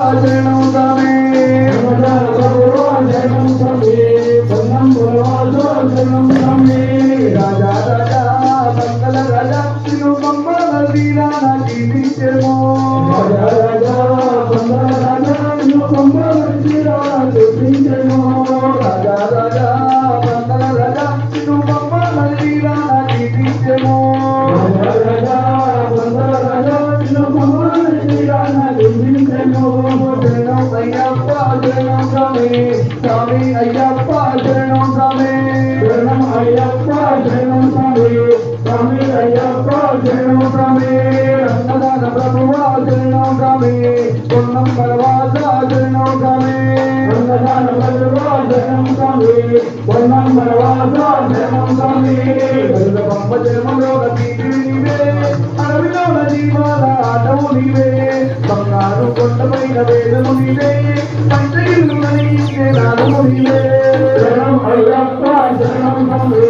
శరణం స్వామి అయ్యప్ప శరణం పొన్నం పరవాస శరణం స్వామి పంప జన్మలో నీవే అడవిలో జీవాల ఆటవు నీవే బంగారు కొండపైన వేదము నీవే నీవే అయ్యప్ప స్వామి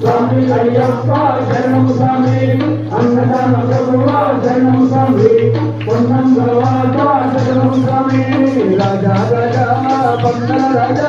స్వామి అయ్యప్ప స్వామి అన్నదాన స్వామి పొన్నం స్వామి రాజా రాజా పండల రాజా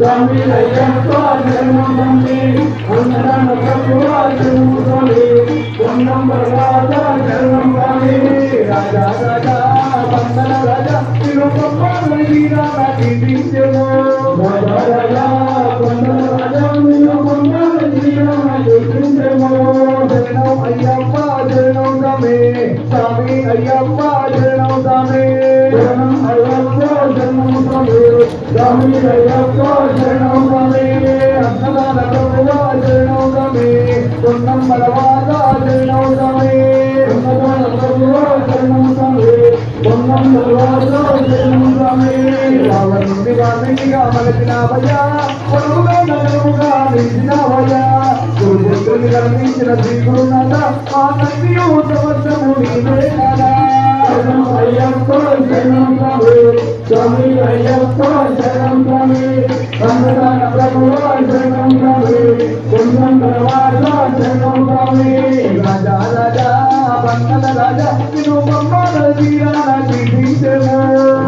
స్వామి అయ్యప్ప శరణం స్వామి పొన్నం భగవాత శరణం స్వామి రాజా రాజా వందన రాజా తిరుపమ్మ వీరా జీవించము రాజా రాజా వందన రాజా తిరుపమ్మ జీవించము శరణం అయ్యప్ప శరణం స్వామి అయ్యప్ప స్వామి అయ్యప్ప శరణం స్వామి శ్రీ గురునాథ ఆ తండ్రియు సమస్తము నీవే కదా శరణం అయ్యప్ప శరణం స్వామి స్వామి అయ్యప్ప శరణం స్వామి అన్నదాన ప్రభువా శరణం స్వామి కుంభం తర్వాత శరణం స్వామి రాజా రాజా బంగళ రాజా తిరు బొమ్మల తీరాన జీవించము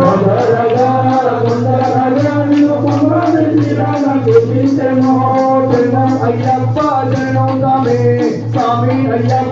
రాజా రాజా కొండల రాజా తిరు బొమ్మల తీరాన జీవించము శరణం అయ్యప్ప శరణం స్వామి స్వామి అయ్యప్ప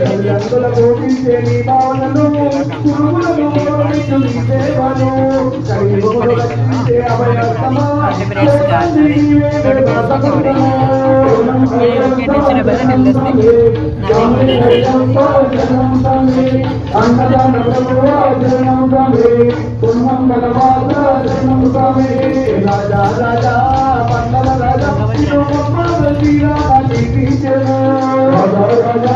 తల్లిదండ్రుల పోషించే నీ భావనను గురువులను గౌరవించు నీ సేవను కలియుగములు రక్షించే అభయస్తమా రాజా రాజా పండల రాజా రాజా రాజా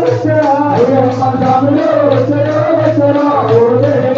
వచ్చరా అయ్యప్ప స్వామిలో వచ్చరా వచ్చరా ఓ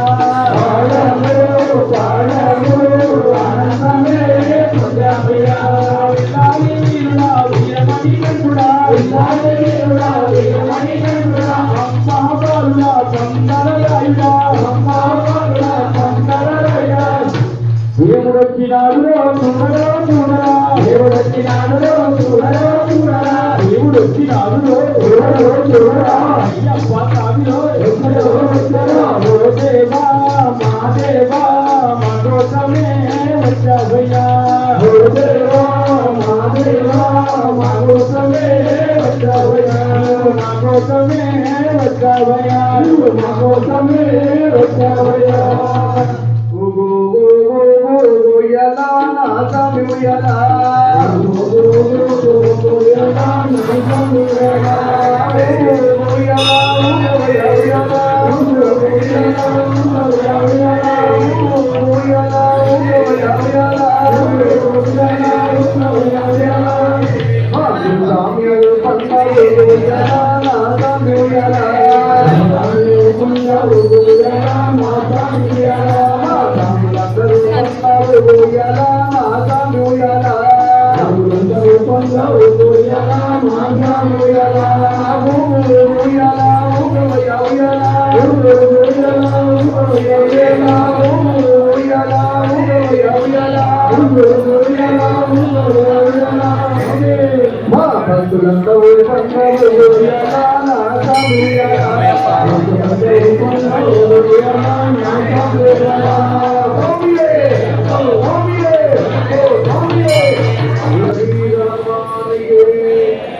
దేవుడొచ్చినాడు చూడరా చూడరా దేవుడొచ్చినాడు చూడరా చూడరా దేవుడొచ్చినాడు చూడరా అయ్యప్ప స్వామిలో ఎక్కడో వచ్చారా ఓ దేవా మా దేవా మా కోసమే ఓ దేవా మా దేవా మా కోసమే నువ్వు నా కోసమే వచ్చావయ్యా నువ్వు నా కోసమే వచ్చావయ్యా ఎలా నా స్వామి ఎలా ఎలా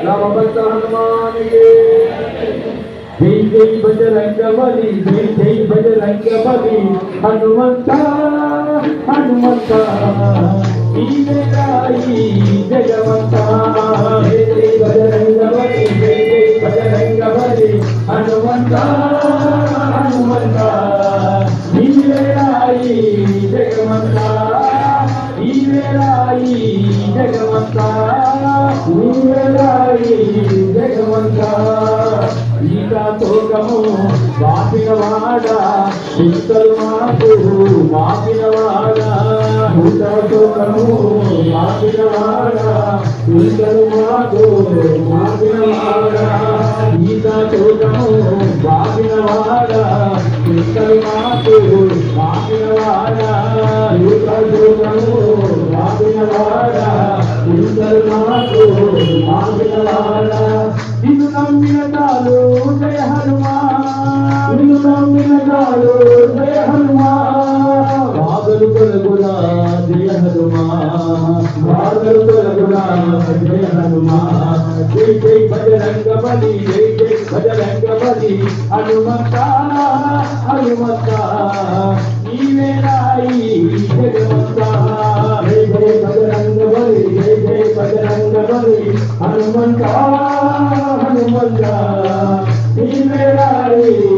Namaste Hanuman Ye. జై జై బజరంగబలి జై జై బజరంగబలి హనుమంత హనుమంత నీవే రాయి జగవంత జై జై బజరంగబలి జై జై బజరంగబలి హనుమంత హనుమంత నీవే రాయి జగవంత మాపినవాడ చింతలు మాకు మాపినవాడ ఈకా తోకము చింతలు మాకు మాపినవాడ ఈకా తోకము మాపినవాడ చింతలు మాకు మాపినవాడ ఈకా తోకము మాపినవాడ చింతలు మాకు మాపినవాడా నిన్ను నమ్మిన తాలు జయ హనుమా నిన్ను నమ్మిన జయ హనుమా బాధలు తొలగునా జయ హనుమా బాధలు తొలగునా జయ హనుమా జై జై బజరంగ జై జై బజరంగ హనుమంత హనుమంత నీవే రాయి జగమంత జై జై జై జై హనుమంత హనుమంత నీవే రాయి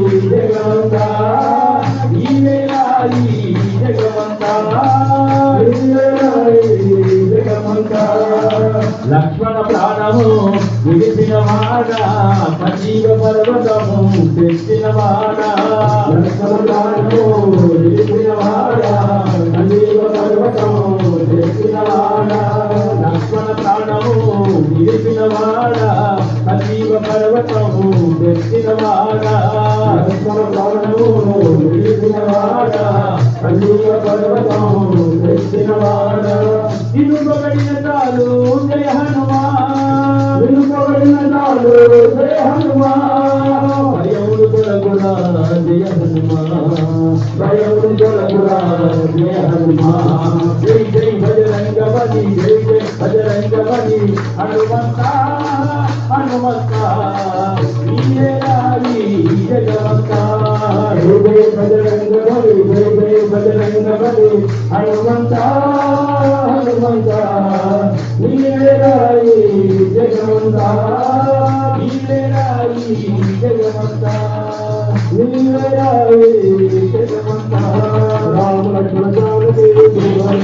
లక్ష్మణ ప్రాణము విడిచిన వాడ సజీవ పర్వతము తెచ్చిన వాడ. లక్ష్మణ ప్రాణము విడిచిన వాడ సజీవ పర్వతము తెచ్చిన వాడ. లక్ష్మణ ప్రాణము విడిచిన వాడ సజీవ పర్వతము తెచ్చిన వాడ. లక్ష్మణ ప్రాణము విడిచిన వాడ సజీవ పర్వతము తెచ్చిన వాడ. ఇనుపబడిన చాలు జయ హనుమా ఇనుపబడిన చాలు జయ హనుమా భయముడు తొలగురా జయ హనుమా భయముడు తొలగురా జయ హనుమా జై జై భజరంగ బలి జై జై భజరంగ బలి హనుమంత. హనుమంత నీవే రాయి జగవంత జై జై భజరంగ బలి జై జై భజరంగ బలి హనుమంత హనుమంత నీవే రాయి జగవంత నీవే రాయి రామ లక్ష్మణ